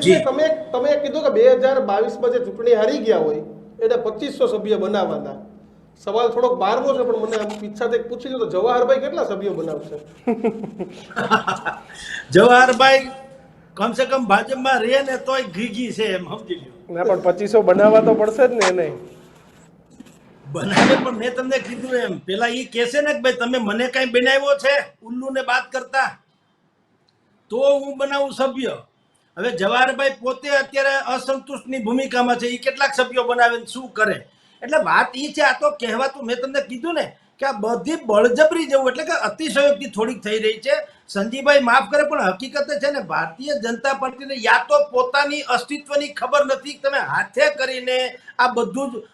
તમે તમે કીધું કે બે હજાર બાવીસમાં જે ચૂંટણી હારી ગયા હોય એટલે પચીસો સભ્ય બનાવવાના. સવાલ થોડોક બારમો છે પણ મને ઈચ્છા થઈ પૂછી લો તો જવાહરભાઈ કેટલા સભ્યો બનાવશે? જવાહરભાઈ કમસે કમ ભાજપમાં રહે ને તોય ઘીઘી છે એમ સમજી લ્યો. ના પણ પચીસો બનાવવા તો પડશે જ ને એને. બનાવે પણ મેં તમને કીધું એમ. પેલા ઈ કહેશે ને કે ભાઈ તમે મને કઈ બનાવ્યો છે? ઉલ્લુ ને બાત કરતા. તો હું બનાવું સભ્ય. હવે જવાહરભાઈ પોતે અત્યારે અસંતુષ્ટની ભૂમિકામાં છે એ કેટલાક સભ્યો બનાવે ને શું કરે? એટલે વાત એ છે, આ તો કહેવાતું, મેં તમને કીધું ને કે આ બધી બળજબરી જેવું, એટલે કે અતિશયોક્તિ થોડીક થઈ રહી છે. સંજીભાઈ માફ કરે, પણ હકીકત છે ને, ભારતીય જનતા પાર્ટીને યા તો પોતાની અસ્તિત્વની ખબર નથી, તમે હાથે કરીને આ બધું જ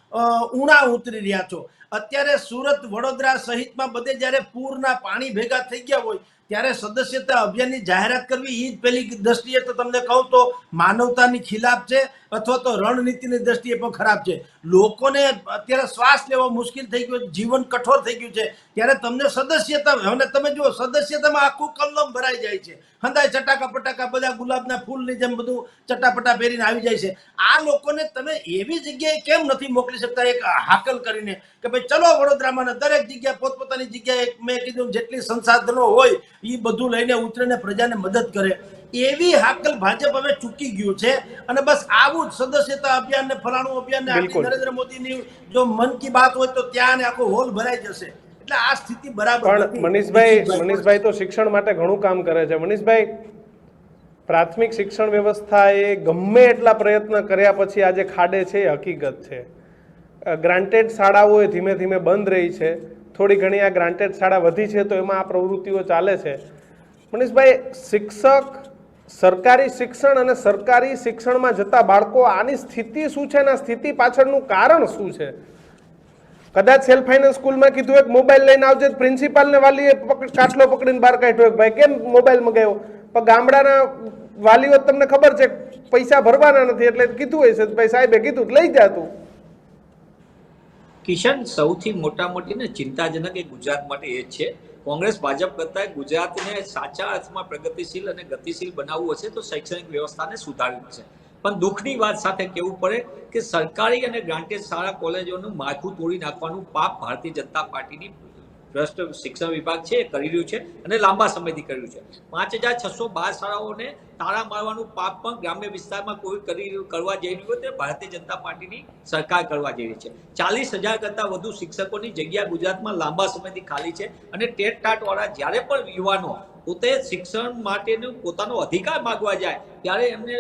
ઊણા ઉતરી રહ્યા છો. અત્યારે સુરત વડોદરા સહિતમાં બધે જ્યારે પૂરના પાણી ભેગા થઈ ગયા હોય ત્યારે સદસ્યતા અભિયાનની જાહેરાત કરવી એ જ પહેલી દ્રષ્ટિએ તો તમને કહું તો માનવતાની ખિલાફ છે અથવા તો રણનીતિની દ્રષ્ટિએ પણ ખરાબ છે. લોકોને અત્યારે શ્વાસ લેવો મુશ્કેલ થઈ ગયો, જીવન કઠોર થઈ ગયું છે. ત્યારે તમને સદસ્યતા, અને તમે જુઓ, સદસ્યતામાં આખું કલમ ભરાઈ જાય છે. હંદાય ચટાકા પટાકા, બધા ગુલાબના ફૂલની જેમ બધું ચટાપટા પહેરીને આવી જાય છે. આ લોકોને તમે એવી જગ્યાએ કેમ નથી મોકલી શકતા? એક હાકલ કરીને કે ભાઈ, ચલો વડોદરામાં દરેક જગ્યાએ પોતપોતાની જગ્યાએ મેં કીધું જેટલી સંસાધનો હોય એ બધું લઈને ઉતરીને પ્રજાને મદદ કરે. એવી હાકલ ભાજપ હવે ચૂકી ગયું છે અને બસ આવું જ સદસ્યતા અભિયાન ને ફલાણું અભિયાન ને નરેન્દ્ર મોદીની જો મન કી બાત હોય તો ત્યાં ને આખો હોલ ભરાઈ જશે. એટલે આ સ્થિતિ બરાબર પણ મનીષભાઈ મનીષભાઈ તો શિક્ષણ માટે ઘણું કામ કરે છે. મનીષભાઈ પ્રાથમિક શિક્ષણ વ્યવસ્થા એ ગમે એટલા પ્રયત્ન કર્યા પછી આજે ખાડે છે એ હકીકત છે. ગ્રાન્ટેડ શાળાઓ એ ધીમે ધીમે બંધ રહી છે. થોડી ઘણી આ ગ્રાન્ટેડ શાળા વધી છે તો એમાં આ પ્રવૃત્તિઓ ચાલે છે. મનીષભાઈ, શિક્ષક, સરકારી શિક્ષણ અને સરકારી શિક્ષણમાં જતા બાળકો આની સ્થિતિ શું છે અને સ્થિતિ પાછળનું કારણ શું છે? કદાચ સેલ્ફ ફાઇનાન્સ સ્કૂલમાં કીધું એક, મોબાઈલ લઈને આવજે પ્રિન્સિપાલને વાલીએ કાટલો પકડીને બહાર કાઢ્યો કે ભાઈ. કેમ મોબાઈલ મગાવ્યો પણ ગામડાના વાલીઓ તમને ખબર છે, પૈસા ભરવાના નથી, એટલે કીધું છે ભાઈ સાહેબે કીધું, લઈ જા તું. કિશન સૌથી મોટા મોટી ને ચિંતાજનક એ ગુજરાત માટે એ જ છે. કોંગ્રેસ, ભાજપ કરતા ગુજરાતને સાચા અર્થમાં પ્રગતિશીલ અને ગતિશીલ બનાવવું હશે તો શૈક્ષણિક વ્યવસ્થાને સુધારવી છે પણ દુઃખની વાત સાથે કહેવું પડે કે સરકારી અને ગ્રાન્ટેડ શાળા કોલેજોનું માથું તોડી નાખવાનું પાપ ભારતીય જનતા પાર્ટીની ભ્રષ્ટ શિક્ષણ વિભાગ છે, એ કરી રહ્યું છે અને લાંબા સમયથી કર્યું છે. પાંચ હજાર છસો બાર શાળાઓને તાળા મારવાનું પાપ પણ ગ્રામ્ય વિસ્તારમાં કોઈ કરી કરવા જઈ રહ્યું હોય તે ભારતીય જનતા પાર્ટીની સરકાર કરવા જઈ રહી છે. ચાલીસ હજાર કરતાં વધુ શિક્ષકોની જગ્યા ગુજરાતમાં લાંબા સમયથી ખાલી છે અને ટેટ ટાટવાળા જ્યારે પણ યુવાનો પોતે શિક્ષણ માટેનું પોતાનો અધિકાર માગવા જાય, ત્યારે એમને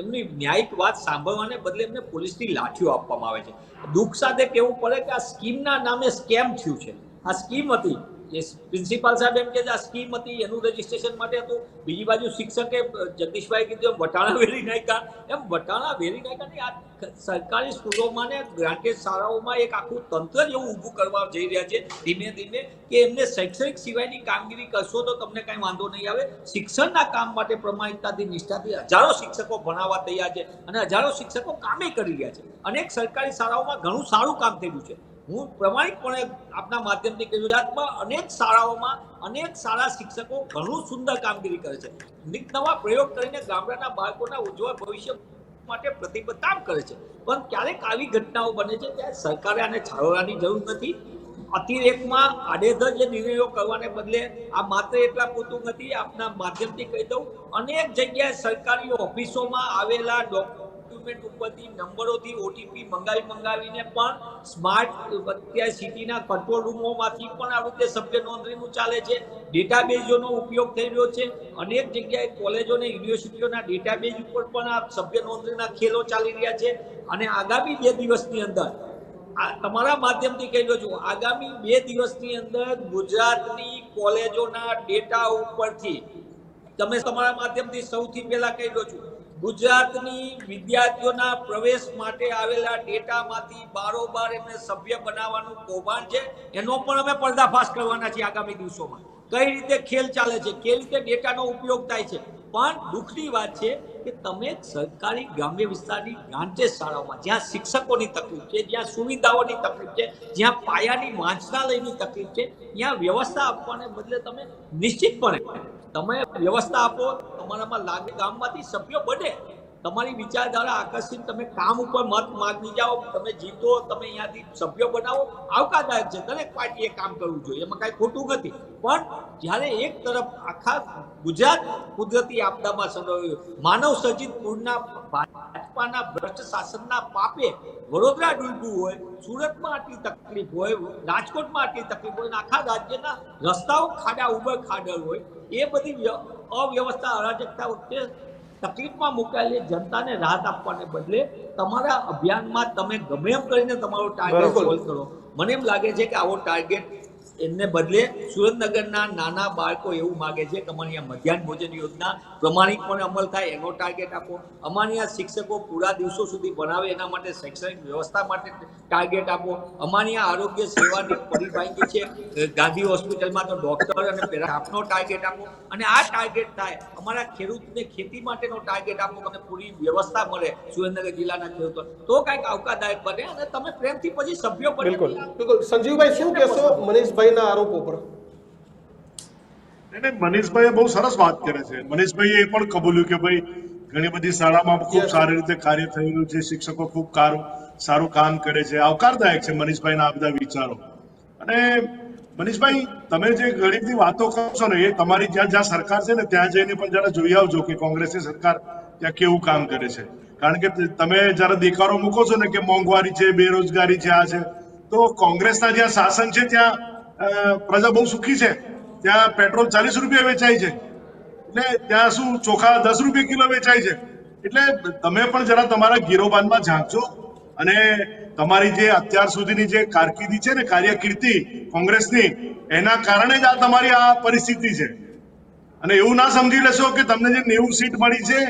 એમની ન્યાયિક વાત સાંભળવાને બદલે એમને પોલીસની લાઠીઓ આપવામાં આવે છે. દુઃખ સાથે કહેવું પડે કે આ સ્કીમના નામે સ્કેમ થયું છે. આ સ્કીમ હતી. એ પ્રિન્સિપાલ સાહેબ એમ કે આ સ્કીમ હતી, એનું રજીસ્ટ્રેશન માટે હતું. બીજી બાજુ શિક્ષકે, જગદીશભાઈ કીધું, એમ વટાણા વેરી નાખ્યા. એમ વટાણા વેરી નાખ્યા નહીં આ સરકારી સ્કૂલોમાં ને ગ્રાન્ટેડ શાળાઓમાં એક આખું તંત્ર એવું ઊભું કરવા જઈ રહ્યા છે. ધીમે ધીમે કે એમને શૈક્ષણિક સિવાયની કામગીરી કરશો તો તમને કાંઈ વાંધો નહીં આવે. શિક્ષણના કામ માટે પ્રમાણિકતાથી, નિષ્ઠાથી હજારો શિક્ષકો ભણાવવા તૈયાર છે અને હજારો શિક્ષકો કામે કરી રહ્યા છે. અનેક સરકારી શાળાઓમાં ઘણું સારું કામ થયું છે. હું પ્રમાણિકપણે આપના માધ્યમથી ગુજરાતમાં અનેક શાળાઓમાં અનેક શાળા શિક્ષકો ઘણું સુંદર કામગીરી કરે છે. નિત નવા પ્રયોગ કરીને ગામડાના બાળકોના ઉજ્જવળ ભવિષ્ય માટે પ્રતિબદ્ધ કામ કરે છે. પણ ક્યારેક આવી ઘટનાઓ બને છે ત્યારે સરકારે આને છાળવાની જરૂર નથી. અતિરેકમાં આડેધડ જે નિર્ણયો કરવાને બદલે આ માત્ર એટલા પૂરતું નથી, આપના માધ્યમથી કહી દઉં, અનેક જગ્યાએ સરકારી ઓફિસોમાં આવેલા ડોક્યુમેન્ટ ઉપરથી નંબરોથી ઓટીપી મંગાવી મંગાવીને પણ સ્માર્ટ અત્યારે સિટીના કંટ્રોલ રૂમોમાંથી પણ આ રીતે સભ્ય નોંધણીનું ચાલે છે. ડેટાબેઝોનો ઉપયોગ થઈ રહ્યો છે. અનેક જગ્યાએ કોલેજો અને યુનિવર્સિટીઓના ડેટાબેઝ ઉપર પણ આ સભ્ય નોંધણીના ખેલો ચાલી રહ્યા છે. અને આગામી બે દિવસની અંદર તમારા માધ્યમથી કહી દઉં છું, આગામી બે દિવસની અંદર ગુજરાતની કોલેજોના ડેટા ઉપરથી, તમે તમારા માધ્યમથી સૌથી પહેલા કહી દઉં છું ગુજરાતની વિદ્યાર્થીઓના પ્રવેશ માટે આવેલા ડેટામાંથી બારોબાર એમને સભ્ય બનાવવાનું કૌભાંડ છે. એનો પણ અમે પર્દાફાશ કરવાના છીએ આગામી દિવસોમાં. કઈ રીતે ખેલ ચાલે છે કઈ રીતે ડેટાનો ઉપયોગ થાય છે. પણ દુઃખની વાત છે કે તમે સરકારી ગ્રામ્ય વિસ્તારની ગ્રાન્ટેડ શાળાઓમાં, જ્યાં શિક્ષકોની તકલીફ છે, જ્યાં સુવિધાઓની તકલીફ છે, જ્યાં પાયાની વાંચનાલયની તકલીફ છે, ત્યાં વ્યવસ્થા આપવાને બદલે તમે નિશ્ચિતપણે તમે વ્યવસ્થા આપો તમારામાં લાગે ગામમાંથી સભ્યો બને. તમારી વિચારધારા આકર્ષિત તમે કામ ઉપર મત માગી જાઓ, તમે જીતો, તમે અહીંયાથી સભ્ય બનાવો, આવકારદાયક છે. દરેક પાર્ટીએ કામ કરવું જોઈએ. એમાં કાંઈ ખોટું નથી. પણ જ્યારે એક તરફ આખા ગુજરાત કુદરતી આપદામાં સંડોવાયું, માનવ સર્જિત પૂરના ભાજપાના ભ્રષ્ટ શાસનના પાપે વડોદરા ડૂબ્યું હોય, સુરતમાં આટલી તકલીફ હોય, રાજકોટમાં આટલી તકલીફ હોય આખા રાજ્યના રસ્તાઓ ખાડા ઉબર ખાડલ હોય, એ બધી અવ્યવસ્થા અરાજકતા વખતે તકલીફમાં મુકાયેલી જનતાને રાહત આપવાને બદલે તમારા અભિયાનમાં તમે ગમે એમ કરીને તમારો ટાર્ગેટ. સોલ્વ કરો મને એમ લાગે છે કે આવો ટાર્ગેટ એને બદલે સુરેન્દ્રનગરના નાના બાળકો એવું માગે છે કે અમારી આ મધ્યાહન ભોજન યોજના પ્રમાણિકપણે અમલ થાય એનો ટાર્ગેટ આપો. અમારી આ શિક્ષકો પૂરા દિવસો સુધી ભણાવે એના માટે શૈક્ષણિક વ્યવસ્થા માટે ટાર્ગેટ આપો. અમારી આ આરોગ્ય સેવાની પરિભાગી છે. ગાંધી હોસ્પિટલમાં તો ડોક્ટર અને સ્ટાફનો ટાર્ગેટ આપો. અને આ ટાર્ગેટ થાય અમારા ખેડૂતને ખેતી માટેનો ટાર્ગેટ આપો. અને પૂરી વ્યવસ્થા મળે સુરેન્દ્રનગર જિલ્લાના ખેડૂતો. તો કાંઈક આવકારદાયક બને અને તમે પ્રેમથી પછી સભ્યો બને બિલકુલ. બિલકુલ. સંજીવભાઈ શું કહેશો? મનીષભાઈના આરોપો પર. મનીષભાઈ બહુ સરસ વાત કરે છે. મનીષભાઈ એ પણ કબૂલ્યું કે ભાઈ ઘણી બધી શાળામાં ખૂબ સારી રીતે કાર્ય થયેલું છે શિક્ષકો ખૂબ સારું કામ કરે છે. આવકારદાયક છે મનીષભાઈના આ બધા વિચારો. અને મનીષભાઈ તમે જે બધી વાતો કરો છો ને એ તમારી જ્યાં જ્યાં સરકાર છે ને ત્યાં જઈને પણ જરા જોઈ આવજો કે કોંગ્રેસની સરકાર ત્યાં કેવું કામ કરે છે. કારણ કે તમે જયારે દેકારો મૂકો છો ને કે મોંઘવારી છે બેરોજગારી છે આ છે. તો કોંગ્રેસના જ્યાં શાસન છે ત્યાં પ્રજા બહુ સુખી છે. ત્યાં પેટ્રોલ ચાલીસ રૂપિયા વેચાય છે. એટલે ત્યાં શું ચોખા દસ રૂપિયા કિલો વેચાય છે. એટલે તમે પણ જરા તમારા ગીરોબાનમાં ઝાંકજો અને તમારી જે અત્યાર સુધીની જે કારકિર્દી છે ને, કાર્યકીર્તિ કોંગ્રેસની, એના કારણે જ આ તમારી આ પરિસ્થિતિ છે. અને એવું ના સમજી લેશો કે તમને જે નેવું સીટ મળી છે,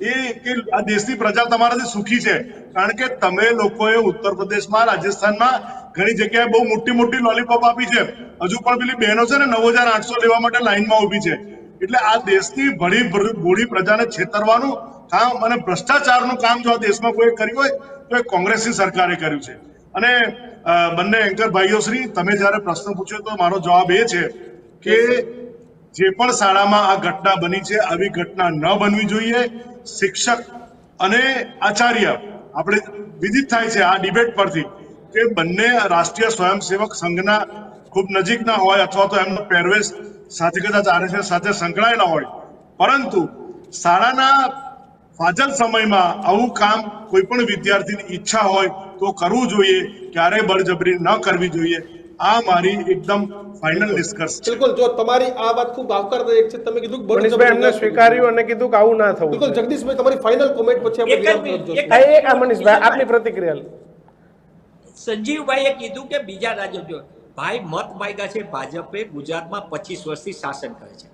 એ કે આ દેશની પ્રજા તમારાથી સુખી છે. કારણ કે તમે લોકોએ ઉત્તર પ્રદેશમાં, રાજસ્થાનમાં ઘણી જગ્યાએ બહુ મોટી મોટી લોલીપોપ આપી છે. હજુ પણ પેલી બહેનો છે ને નવ હજાર આઠસો લેવા માટે લાઈનમાં ઊભી છે. એટલે આ દેશની ભળી ભૂળી પ્રજાને છેતરવાનું કામ અને ભ્રષ્ટાચારનું કામ જો આ દેશમાં કોઈ કર્યું હોય તો એ કોંગ્રેસની સરકારે કર્યું છે. અને બંને એન્કર ભાઈઓ શ્રી તમે જ્યારે પ્રશ્ન પૂછ્યો તો મારો જવાબ એ છે કે જે પણ શાળામાં આ ઘટના બની છે આવી ઘટના ન બનવી જોઈએ. શિક્ષક અને આચાર્ય આપણે વિદિત થાય છે આ ડિબેટ પરથી. કે બંને રાષ્ટ્રીય સ્વયંસેવક સંઘના ખૂબ નજીકના હોય અથવા તો એમનો પહેરવેશ સાથે કદાચ આરએસએસ સાથે સંકળાયેલા હોય. પરંતુ શાળાના ફાજલ સમયમાં આવું કામ કોઈ પણ વિદ્યાર્થીની ઈચ્છા હોય તો કરવું જોઈએ ક્યારેય બળજબરી ન કરવી જોઈએ. આ મારી એકદમ ફાઇનલ નિષ્કર્ષ બિલકુલ જો તમારી આ વાત ખૂબ આવકારદાયક છે તમે કીધું મનીષભાઈ એમને સ્વીકાર્યું અને કીધું કે આવું ના થવું બિલકુલ જગદીશભાઈ તમારી ફાઇનલ કોમેન્ટ પછી આપણે મનીષભાઈ આપની પ્રતિક્રિયા. સંજીવભાઈએ કીધું કે બીજા રાજ્યો જો, ભાઈ મત માગ્યા છે ભાજપે ગુજરાતમાં પચીસ વર્ષથી શાસન કરે છે.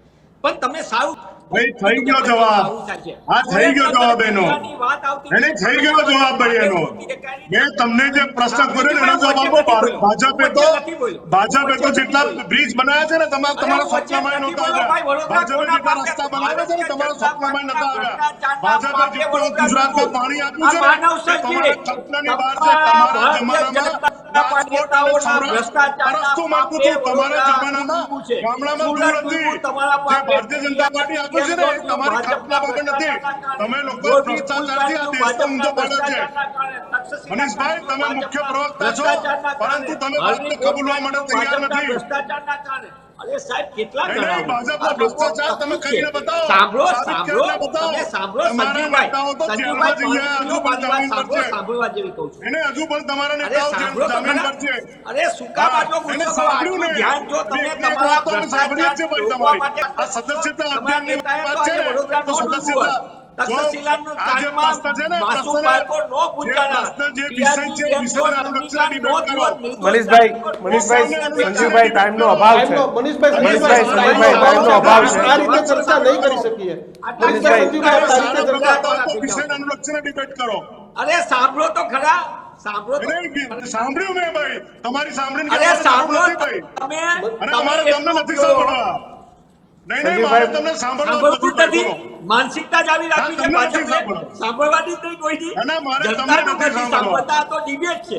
પણ તમને સારું ભાઈ, થઈ ગયો જવાબ. હા, થઈ ગયો જવાબ એનો. એને થઈ ગયો જવાબ ભાઈ એનો. મેં તમને જે પ્રશ્ન કર્યો એનો જવાબ આપો. ભાજપે તો ભાજપે તો જેટલા બ્રિજ બનાવ્યા છે ને તમારા તમારા સપનામાં નહોતા આવ્યા. ભાજપે જેટલા રસ્તા બનાવ્યા છે ને તમારા સપનામાં નહોતા આવ્યા. ભાજપે જેટલું ગુજરાતમાં પાણી આપ્યું છે તમારા સપનાની બહાર છે. તમારા જમાનામાં મનીષભાઈ, તમે મુખ્ય પ્રવક્તા છો, પરંતુ તમે કબૂલવા માટે તૈયાર નથી. ભ્રષ્ટાચારના કારણે. અરે સાહેબ કેટલા ભ્રષ્ટાચાર તમે કરીને બતાવો. સાંભળો સાંભળો તમે સાંભળો. સાંભળો સાંભળવા જેવી કહું છું એને હજુ પણ તમારા નેતાઓ જામીન. પર છે અરે આટલો એને ગુસ્સો સાંભળ્યું ને. ધ્યાન જો તમે તમારા જ છે ભાઈ તમારી. આ સદસ્યતા અભિયાનની વાત છે તો સદસ્યતા મનીષભાઈ મનીષભાઈ સંજીવભાઈ ટાઈમનો અભાવ છે. મનીષભાઈ મનીષભાઈ, સંજીવભાઈ, સંજીવભાઈ, ટાઈમનો અભાવ છે. આ રીતે ચર્ચા નહીં કરી શકીએ. મનીષભાઈ અરે સાંભળો તો ખરા. સાંભળો તો સાંભળ્યું મેં ભાઈ. તમારી સાંભળીને અરે સાંભળો ભાઈ. તમે તમારે તમને નથી સાંભળવા. માનસિકતા જ આવી રાખી છે. સાંભળવાની જ નહીં. કોઈની ના, ના, મારે તમને જનતાનું નથી સાંભળતા તો ડિબેટ છે.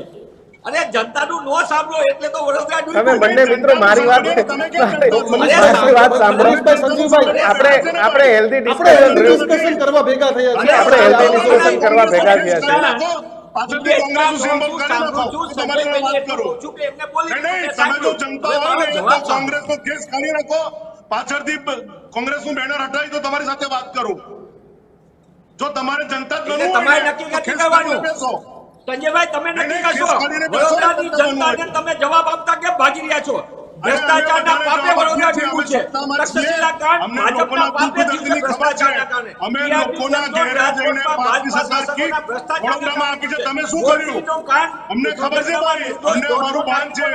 અરે જનતાનું નો સાંભળો એટલે તો વડોદરા. તમે બંને મિત્રો મારી વાત? મારી વાત સાંભળો. સંજીવભાઈ, આપણે આપણે હેલ્ધી ડિસ્કશન ડિસ્કશન કરવા ભેગા થયા છે આપણે હેલ્ધી ડિસ્કશન કરવા ભેગા થયા છે. કોંગ્રેસ ને કેસ કરી રાખો. પાછળથી કોંગ્રેસ કોંગ્રેસનું બેનર હટાવી તો તમારી સાથે વાત કરું જો તમારે જનતા જ તમારે ને, નક્કી. કરીને બેસો. સંજયભાઈ તમે નક્કી કરશો ને વડોદરાની જનતાને તમે જવાબ આપતા કેમ ભાગી રહ્યા છો ભ્રષ્ટાચારના પાપે વડોદરા ડૂબ્યું છે તક્ષશિલા કાંડ ભાજપના પાપે થયું. ભ્રષ્ટાચારના કારણે. અમે લોકોના ઘેરે જઈને રાજકોટમાં સરકાર કી વડોદરામાં આપી છે. તમે શું કર્યું? અમને ખબર છે ભાઈ. અમને અમારું ભાન છે.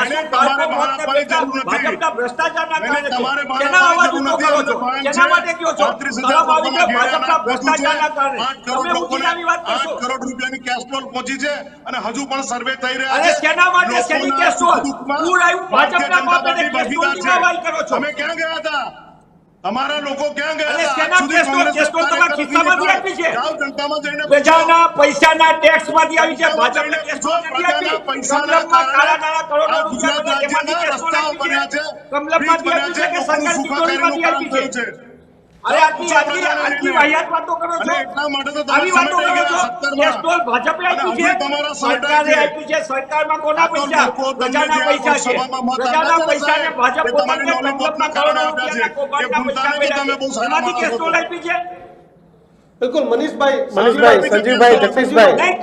એને તમારે આપવાની જરૂર નથી. ભાજપના ભ્રષ્ટાચારના કારણે તમારે કેના અવાજ આપવાની જરૂર નથી. કેના માટે કયો છો 35,000 શરમ આવી ભાજપના. ભ્રષ્ટાચારના કારણે કરોડ તમે ઊંચીનાની વાત કરશો કરોડ રૂપિયાની કેશ પહોંચી છે અને હજુ પણ સર્વે થઈ રહ્યા અરે છે શેના માટે? કેની કેશ? પૂર આવ્યું, ભારતીય ભાજપના જનતા બાપે ને કેસ ફ્લોની ભાગીદાર કરો છો. તમે ક્યાં ગયા હતા? તમારા લોકો ક્યાં ગયા હતા? શેના આજ સુધી કેસ ફ્લો? કેસ ફ્લો તમારા ખિસ્સામાંથી આપી છે? જનતામાં જઈને પ્રજાના પૈસાના ટેક્સમાંથી આવી છે. ભાજપને જઈને કેસ પૂછો, નથી આપી. પૈસાના કાળા નાણાં કરોડો રૂપિયા ગુજરાત બને કેસ ફ્લો આપી છે. બન્યા છે. કમલમમાંથી આપી છે કે સરકારી તિજોરીમાંથી આપી છે. અરે આટલી આટલી આટલી વાહિયાત વાતો કરો છો. એટલા માટે તો આવી વાતો કરો છો. ગયા કેસ 17 ફ્લો ભાજપે અને છે. સરકારે સરકાર છે. આપી છે. સરકારમાં કોના પૈસા? પ્રજાના પૈસા છે. પ્રજાના પૈસાને ભાજપ પોતાને તમારી કારણે આપ્યા છે. કૌભાંડના ભૂલતા તમે બહુ સારા છો. બિલકુલ મનીષભાઈ મનીષભાઈ સંજીવભાઈ. જગદીશભાઈ. નહીં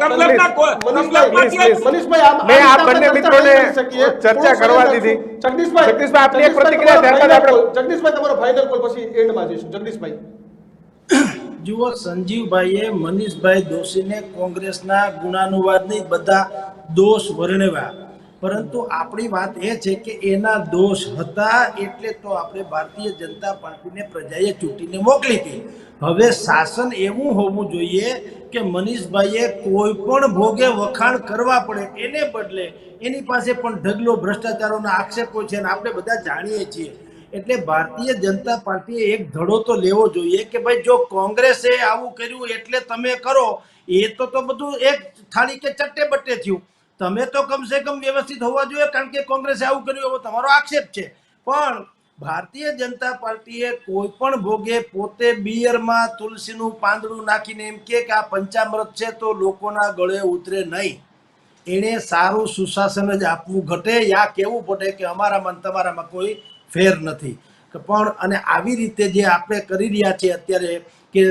મનીષભાઈ, મેં આ બંને મિત્રોને. ચર્ચા કરવા દીધી. જગદીશભાઈ જગદીશભાઈ, આપની એક પ્રતિક્રિયા ત્યારબાદ આપણે- જગદીશભાઈ તમારો ફાઇનલ કોલ પછી એન્ડમાં જઈશું. જગદીશભાઈ. જુઓ સંજીવભાઈએ મનીષભાઈ દોશીને કોંગ્રેસના ગુણાનુવાદની બધા દોષ વર્ણવ્યા. પરંતુ આપણી વાત એ છે કે એના દોષ હતા એટલે તો આપણે ભારતીય જનતા પાર્ટીને પ્રજાએ ચૂંટીને મોકલી હતી હવે શાસન એવું હોવું જોઈએ કે મનીષભાઈએ કોઈ પણ ભોગે વખાણ કરવા પડે એને બદલે એની પાસે પણ ઢગલો, ભ્રષ્ટાચારોના આક્ષેપો છે અને આપણે બધા જાણીએ છીએ. એટલે ભારતીય જનતા પાર્ટીએ એક ધડો તો લેવો જોઈએ કે ભાઈ જો કોંગ્રેસે આવું કર્યું એટલે તમે કરો, એ તો તો બધું એક થાળી કે ચટ્ટે બટ્ટે થયું. તમે તો કમસે કમ વ્યવસ્થિત હોવા જોઈએ કારણ કે કોંગ્રેસે આવું કર્યું એવો તમારો આક્ષેપ છે. પણ ભારતીય જનતા પાર્ટીએ કોઈ પણ ભોગે પોતે બિયરમાં તુલસીનું પાંદડું નાખીને એમ કે આ પંચામૃત છે તો લોકોના ગળે ઉતરે નહીં. એણે સારું સુશાસન જ આપવું ઘટે યા કહેવું પડે કે અમારામાં તમારામાં કોઈ ફેર નથી. પણ અને આવી રીતે જે આપણે કરી રહ્યા છીએ અત્યારે કે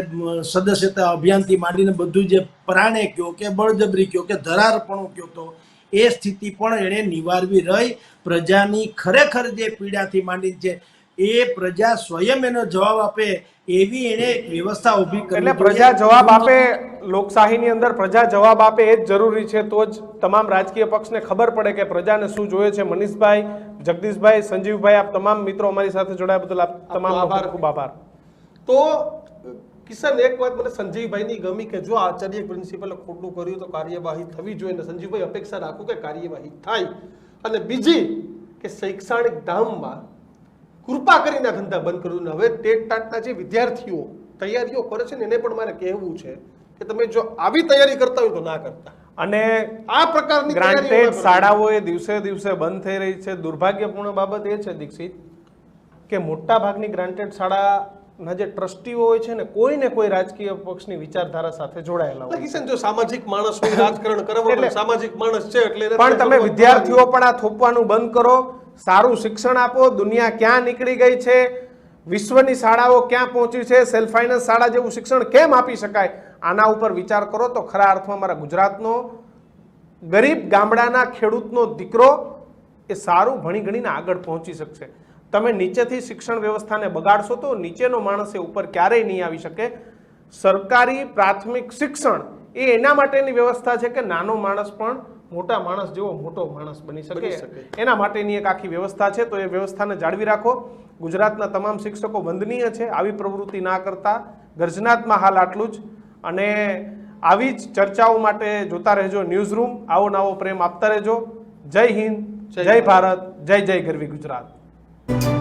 સદસ્યતા અભિયાનથી માંડીને બધું જે પ્રાણે કયો કે બળજબરી કયો કે ધરારપણું કયો તો એ સ્થિતિ પણ એણે નિવારવી રહી. પ્રજાની ખરેખર જે પીડાથી માંડી છે એ પ્રજા સ્વયં એનો જવાબ આપે એવી એણે વ્યવસ્થા ઊભી કરી એટલે પ્રજા જવાબ આપે લોકશાહીની અંદર પ્રજા જવાબ આપે એ જ જરૂરી છે તો જ તમામ રાજકીય પક્ષને ખબર પડે કે પ્રજાને શું જોઈએ છે. મનીષભાઈ જગદીશભાઈ સંજીવભાઈ આપ તમામ મિત્રો અમારી સાથે જોડાયા બદલ આપ તમામ ખૂબ આભાર. તો કિશન એક વાત મને સંજયભાઈની ગમી કે જો આચાર્ય પ્રિન્સિપલે ખોટું કર્યું તો કાર્યવાહી થવી જોઈએ સંજીવભાઈ અપેક્ષા રાખું કે કાર્યવાહી થાય. અને બીજી કે શૈક્ષણિક ધામમાં કૃપા કરીને ધંધા બંધ કરવું હવે ટેટ ટાટના જે વિદ્યાર્થીઓ તૈયારીઓ કરે છે ને એને પણ મારે કહેવું છે કે તમે જો આવી તૈયારી કરતા હોય તો ના કરતા. અને આ પ્રકારની ગ્રાન્ટેડ શાળાઓ એ દિવસે દિવસે બંધ થઈ રહી છે. દુર્ભાગ્યપૂર્ણ બાબત એ છે દીક્ષિત કે મોટા ભાગની ગ્રાન્ટેડ જે ટ્રસ્ટીઓ હોય છે ને કોઈ ને કોઈ રાજકીય પક્ષની વિચારધારા સાથે જોડાયેલા હોય કિશન જો સામાજિક માણસ હોય રાજકારણ એટલે- સામાજિક માણસ છે એટલે પણ તમે વિદ્યાર્થીઓ પણ આ થોપવાનું બંધ કરો સારું શિક્ષણ આપો દુનિયા ક્યાં નીકળી ગઈ છે વિશ્વની શાળાઓ ક્યાં પહોંચી છે સેલ્ફ ફાઇનાન્સ શાળા જેવું શિક્ષણ કેમ આપી શકાય આના ઉપર વિચાર કરો તો ખરા અર્થમાં મારા ગુજરાતનો ગરીબ ગામડાના ખેડૂતનો દીકરો એ સારું ભણી ગણીને આગળ પહોંચી શકશે. તમે નીચેથી શિક્ષણ વ્યવસ્થાને બગાડશો તો નીચેનો માણસ એ ઉપર ક્યારેય નહીં આવી શકે. સરકારી પ્રાથમિક શિક્ષણ એ એના માટેની વ્યવસ્થા છે કે નાનો માણસ પણ મોટા માણસ જેવો મોટો માણસ બની શકે. એના માટેની એક આખી વ્યવસ્થા છે તો એ વ્યવસ્થાને જાળવી રાખો. ગુજરાતના તમામ શિક્ષકો વંદનીય છે. આવી પ્રવૃત્તિ ના કરતા ગર્જનાતમાં હાલ આટલું જ. અને આવી જ ચર્ચાઓ માટે જોતા રહેજો ન્યૂઝ રૂમ આવો નવો પ્રેમ આપતા રહેજો. જય હિન્દ જય ભારત જય જય ગરવી ગુજરાત. thank you